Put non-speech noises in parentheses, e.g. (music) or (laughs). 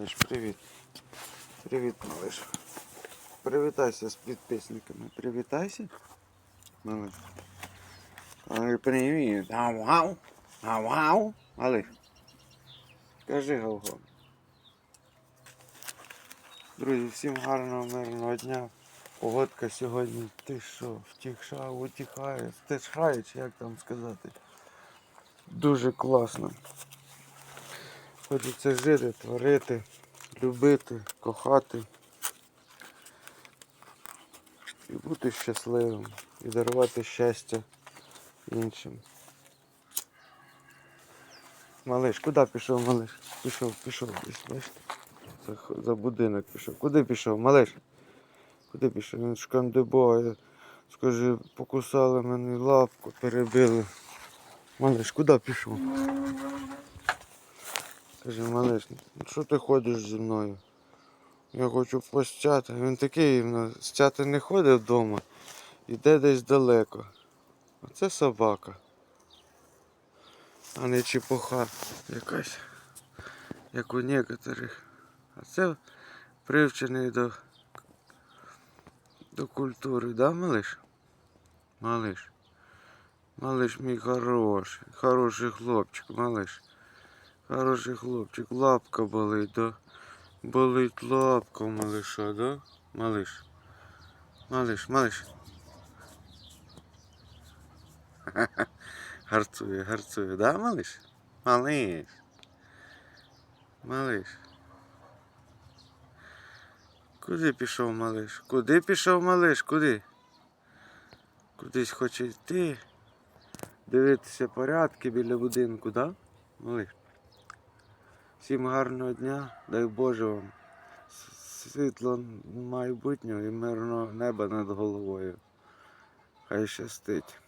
Малиш, привіт. Привіт, малиш. Привітайся з підписниками. Привітайся. Малиш. Привіт. Ау-ау. Ау-ау. Малиш. Кажи гав-гав. Друзі, всім гарного мирного дня. Погодка сьогодні ти що, втіша, утіхає, стишає, чи як там сказати. Дуже класно. Хочеться жити, творити, любити, кохати. І бути щасливим. І дарувати щастя іншим. Малиш, куди пішов, малиш? Пішов, пішов, бачите? За, за будинок пішов. Куди пішов, малиш? Куди пішов? Він шкандибає. Скажи, покусали мене лапку, перебили. Малиш, куди пішов? Каже, малиш, ну що ти ходиш зі мною? Я хочу постяти. Він такий, стяти не ходить вдома, йде десь далеко. А це собака. А не чепуха якась, як у некоторих. А це привчений до, до культури, да, малиш? Малиш. Малиш мій хороший, хороший хлопчик, малиш. Хороший хлопчик, лапка болить, да? Болить лапка у малыша, да? Малыш. Малыш, малыш. (laughs) Гарцує, гарцує, да, малыш? Малыш. Малыш. Куди пішов малыш? Куди пішов малыш? Куди? Кудись хоче йти. Дивитися порядки біля будинку, да? Малыш. Всім гарного дня, дай Боже вам світло майбутнього і мирного неба над головою. Хай щастить.